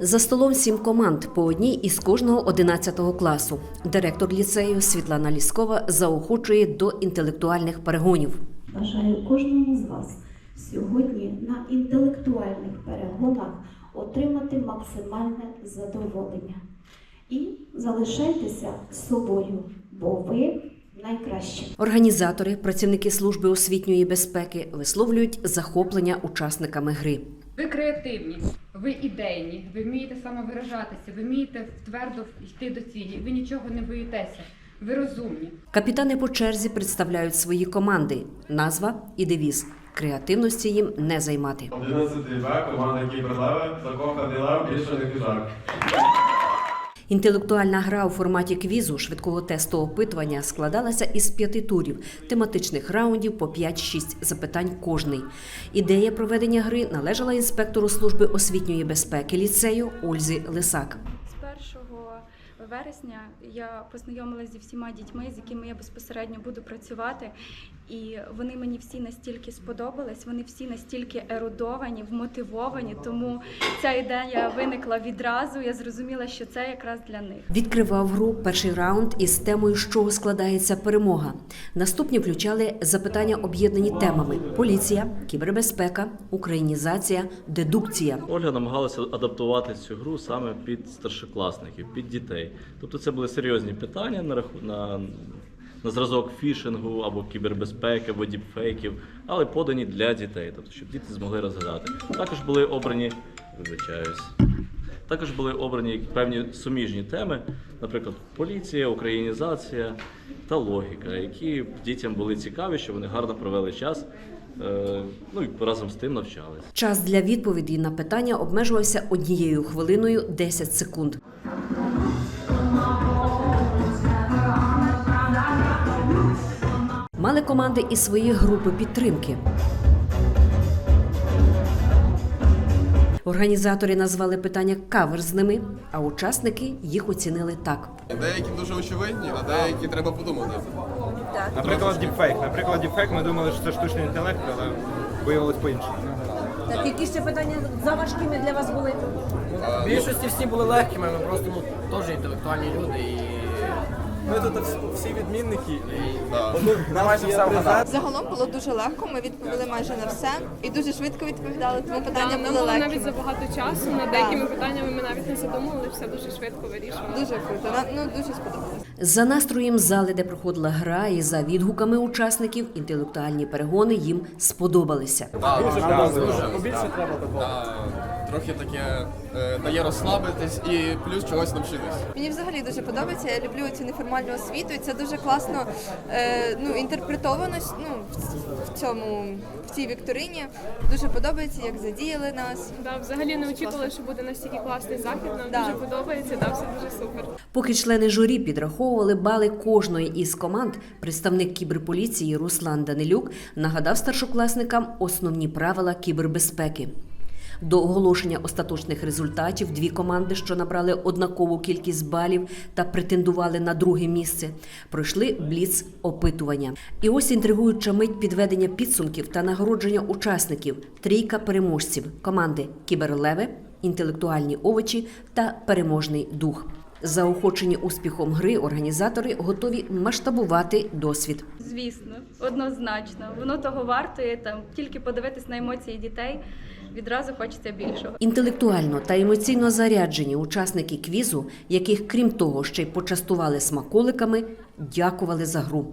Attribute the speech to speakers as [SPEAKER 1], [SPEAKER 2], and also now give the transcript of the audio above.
[SPEAKER 1] За столом сім команд по одній із кожного 11 класу. Директор ліцею Світлана Ліскова заохочує до інтелектуальних перегонів.
[SPEAKER 2] Бажаю кожному з вас сьогодні на інтелектуальних перегонах отримати максимальне задоволення. І залишайтеся собою, бо ви найкращі.
[SPEAKER 1] Організатори, працівники служби освітньої безпеки висловлюють захоплення учасниками гри.
[SPEAKER 3] Ви креативні, ви ідейні, ви вмієте самовиражатися, ви вмієте твердо йти до цілі, ви нічого не боїтеся, ви розумні.
[SPEAKER 1] Капітани по черзі представляють свої команди. Назва і девіз. Креативності їм не займати.
[SPEAKER 4] 11 Б, команда Кіберлеви, закоханий лев, більше не хижак.
[SPEAKER 1] Інтелектуальна гра у форматі квізу швидкого тесту опитування складалася із п'яти турів, тематичних раундів по 5-6 запитань кожний. Ідея проведення гри належала інспектору служби освітньої безпеки ліцею Ользі Лисак.
[SPEAKER 5] З 1 вересня я познайомилася зі всіма дітьми, з якими я безпосередньо буду працювати, і вони мені всі настільки сподобались, вони всі настільки ерудовані, вмотивовані. Тому ця ідея виникла відразу. Я зрозуміла, що це якраз для них.
[SPEAKER 1] Відкривав гру перший раунд із темою, з чого складається перемога. Наступні включали запитання, об'єднані темами: поліція, кібербезпека, українізація, дедукція.
[SPEAKER 6] Ольга намагалася адаптувати цю гру саме під старшокласників, під дітей. Тобто це були серйозні питання на на, на зразок фішингу або кібербезпеки, або діпфейків, але подані для дітей, тобто щоб діти змогли розгадати. Також були обрані, вибачаюсь. Також були обрані певні суміжні теми, наприклад, поліція, українізація та логіка, які дітям були цікаві, що вони гарно провели час, е, ну і разом з тим навчались.
[SPEAKER 1] Час для відповіді на питання обмежувався однією хвилиною 10 секунд. Мали команди і свої групи підтримки. Організатори назвали питання каверзними, а учасники їх оцінили так.
[SPEAKER 7] Деякі дуже очевидні, а деякі треба подумати.
[SPEAKER 8] Наприклад, діпфейк. Наприклад, діпфейк ми думали, що це штучний інтелект, але виявилось по-іншому.
[SPEAKER 9] Так, які ще питання заважкими для вас були?
[SPEAKER 10] В більшості всі були легкими, ми просто ну, теж інтелектуальні люди і.
[SPEAKER 8] Ми тут всі відмінники.
[SPEAKER 10] Ми майже все вгадали.
[SPEAKER 11] Загалом було дуже легко. Ми відповіли майже на все і дуже швидко відповідали. Тому питання
[SPEAKER 3] Нам
[SPEAKER 11] були
[SPEAKER 3] було навіть
[SPEAKER 11] легкими.
[SPEAKER 3] забагато часу. Над деякими питаннями ми навіть не задумували, все дуже швидко вирішували.
[SPEAKER 11] Дуже круто. Ну дуже сподобалось.
[SPEAKER 1] За настроєм зали, де проходила гра, і за відгуками учасників, інтелектуальні перегони їм сподобалися.
[SPEAKER 7] Дуже Побільше треба Трохи таке е, дає розслабитись і плюс чогось навчитись.
[SPEAKER 11] Мені взагалі дуже подобається. Я люблю цю неформальну освіту, і це дуже класно е, ну інтерпретовано ну, в- в цьому в цій вікторині. Дуже подобається, як задіяли нас.
[SPEAKER 3] Да, взагалі не очікували, що буде настільки класний захід. Нам
[SPEAKER 11] Да.
[SPEAKER 3] дуже подобається, да, все дуже супер.
[SPEAKER 1] Поки члени журі підраховували бали кожної із команд, представник кіберполіції Руслан Данилюк нагадав старшокласникам основні правила кібербезпеки. До оголошення остаточних результатів дві команди, що набрали однакову кількість балів та претендували на друге місце, пройшли бліц опитування. І ось інтригуюча мить підведення підсумків та нагородження учасників. Трійка переможців команди Кіберлеви, інтелектуальні овочі та переможний дух. Заохочені успіхом гри організатори готові масштабувати досвід.
[SPEAKER 5] Звісно, однозначно, воно того вартує. Там тільки подивитись на емоції дітей. Відразу хочеться більшого.
[SPEAKER 1] Інтелектуально та емоційно заряджені учасники квізу, яких крім того ще й почастували смаколиками, дякували за гру.